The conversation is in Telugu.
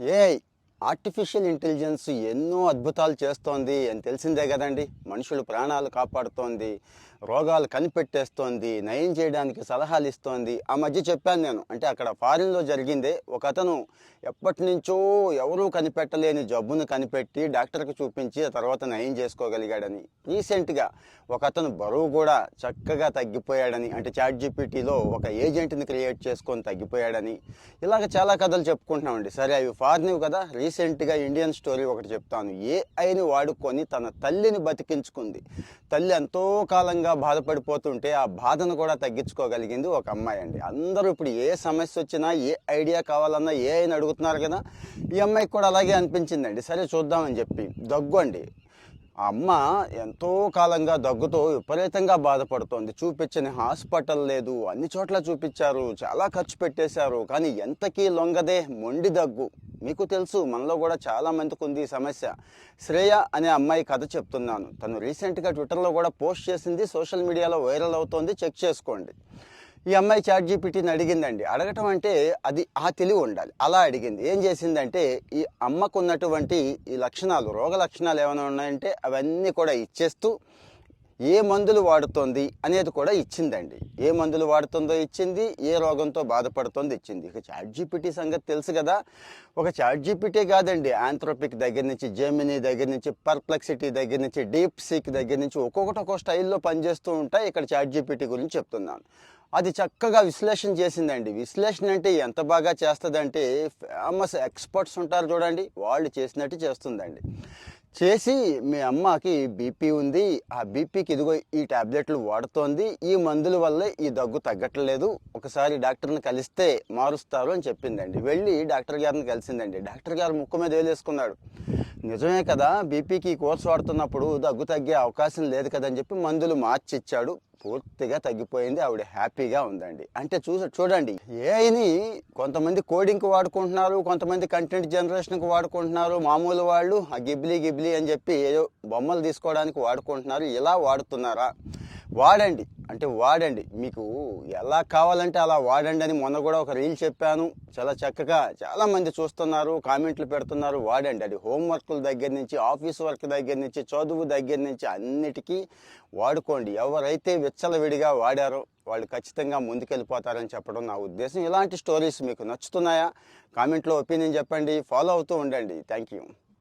ఏ ఆర్టిఫిషియల్ ఇంటెలిజెన్స్ ఎన్నో అద్భుతాలు చేస్తోంది అని తెలిసిందే కదండి. మనుషులు ప్రాణాలు కాపాడుతోంది. రోగాలు కనిపెట్టేస్తోంది నయం చేయడానికి సలహాలు ఇస్తోంది. ఆ మధ్య చెప్పాను నేను అంటే అక్కడ ఫారిన్లో జరిగిందే ఒక అతను ఎప్పటి నుంచో ఎవరూ కనిపెట్టలేని జబ్బును కనిపెట్టి డాక్టర్కి చూపించి తర్వాత నయం చేసుకోగలిగాడని. రీసెంట్గా ఒక అతను బరువు కూడా చక్కగా తగ్గిపోయాడని అంటే చాట్ జీపీటీలో ఒక ఏజెంట్ని క్రియేట్ చేసుకొని తగ్గిపోయాడని. ఇలాగ చాలా కథలు చెప్పుకుంటున్నామండి. సరే అవి ఫారిన్వి కదా రీసెంట్గా ఇండియన్ స్టోరీ ఒకటి చెప్తాను. ఏఐని వాడుకొని తన తల్లిని బతికించుకుంది. తల్లి ఎంతో కాలంగా బాధపడిపోతుంటే ఆ బాధను కూడా తగ్గించుకోగలిగింది ఒక అమ్మాయి అండి. అందరూ ఇప్పుడు ఏ సమస్య వచ్చినా ఏ ఐడియా కావాలన్నా ఏ అయినా అడుగుతున్నారు కదా ఈ అమ్మాయికి కూడా అలాగే అనిపించిందండి. సరే చూద్దామని చెప్పి. దగ్గు అండి. ఆ అమ్మ ఎంతో కాలంగా దగ్గుతో విపరీతంగా బాధపడుతోంది. చూపించని హాస్పిటల్ లేదు అన్ని చోట్ల చూపించారు చాలా ఖర్చు పెట్టేశారు కానీ ఎంతకీ లొంగదే మొండి దగ్గు. మీకు తెలుసు మనలో కూడా చాలా మందికి ఉంది ఈ సమస్య. శ్రేయ అనే అమ్మాయి కథ చెప్తున్నాను. తను రీసెంట్గా ట్విట్టర్లో కూడా పోస్ట్ చేసింది సోషల్ మీడియాలో వైరల్ అవుతోంది చెక్ చేసుకోండి. ఈ అమ్మాయి చాట్ జీపీటీని అడిగిందండి. అడగటం అంటే అది ఆ తెలివి ఉండాలి. అలా అడిగింది. ఏం చేసిందంటే ఈ అమ్మకు ఉన్నటువంటి ఈ లక్షణాలు రోగ లక్షణాలు ఏమైనా ఉన్నాయంటే అవన్నీ కూడా ఇచ్చేస్తూ ఏ మందులు వాడుతోంది అనేది కూడా ఇచ్చిందండి. ఏ మందులు వాడుతుందో ఇచ్చింది ఏ రోగంతో బాధపడుతుందో ఇచ్చింది. ఇక చాట్ జీపీటీ సంగతి తెలుసు కదా. ఒక చాట్ జీపీటీ కాదండి. ఆంథ్రోపిక్ దగ్గర నుంచి జెమినీ దగ్గర నుంచి పర్ప్లెక్సిటీ దగ్గర నుంచి డీప్ సీక్ దగ్గర నుంచి ఒక్కొక్కటి ఒక్కో స్టైల్లో పనిచేస్తూ ఉంటాయి. ఇక్కడ చాట్ జీపీటీ గురించి చెప్తున్నాను. అది చక్కగా విశ్లేషణ చేసిందండి. విశ్లేషణ అంటే ఎంత బాగా చేస్తుందంటే ఫేమస్ ఎక్స్పర్ట్స్ ఉంటారు చూడండి. వాళ్ళు చేసినట్టు చేస్తుందండి. చేసి మీ అమ్మకి బీపీ ఉంది. ఆ బీపీకి ఇదిగో ఈ టాబ్లెట్లు వాడుతోంది. ఈ మందుల వల్లే ఈ దగ్గు తగ్గట్లేదు. ఒకసారి డాక్టర్ని కలిస్తే మారుస్తారు అని చెప్పిందండి. వెళ్ళి డాక్టర్ గారిని కలిసిందండి. డాక్టర్ గారు ముక్కు మీద వేలేసుకున్నాడు. నిజమే కదా బీపీకి కోర్స్ వాడుతున్నప్పుడు దగ్గు తగ్గే అవకాశం లేదు కదని చెప్పి మందులు మార్చిచ్చాడు. పూర్తిగా తగ్గిపోయింది ఆవిడ హ్యాపీగా ఉందండి. అంటే చూస చూడండి ఏఐని కొంతమంది కోడింగ్కి వాడుకుంటున్నారు కొంతమంది కంటెంట్ జనరేషన్కి వాడుకుంటున్నారు మామూలు వాళ్ళు ఆ గిబ్లీ గిబ్లీ అని చెప్పి ఏదో బొమ్మలు తీసుకోవడానికి వాడుకుంటున్నారు ఇలా వాడుతున్నారా? వాడండి. అంటే వాడండి. మీకు ఎలా కావాలంటే అలా వాడండి అని మొన్న కూడా ఒక రీల్ చెప్పాను. చాలా చక్కగా చాలామంది చూస్తున్నారు కామెంట్లు పెడుతున్నారు. వాడండి. అది హోంవర్క్ల దగ్గర నుంచి ఆఫీస్ వర్క్ దగ్గర నుంచి చదువు దగ్గర నుంచి అన్నిటికీ వాడుకోండి. ఎవరైతే విచ్చలవిడిగా వాడారో వాళ్ళు ఖచ్చితంగా ముందుకెళ్ళిపోతారని చెప్పడం నా ఉద్దేశం. ఇలాంటి స్టోరీస్ మీకు నచ్చుతున్నాయా? కామెంట్లో ఒపీనియన్ చెప్పండి. ఫాలో అవుతూ ఉండండి. Thank you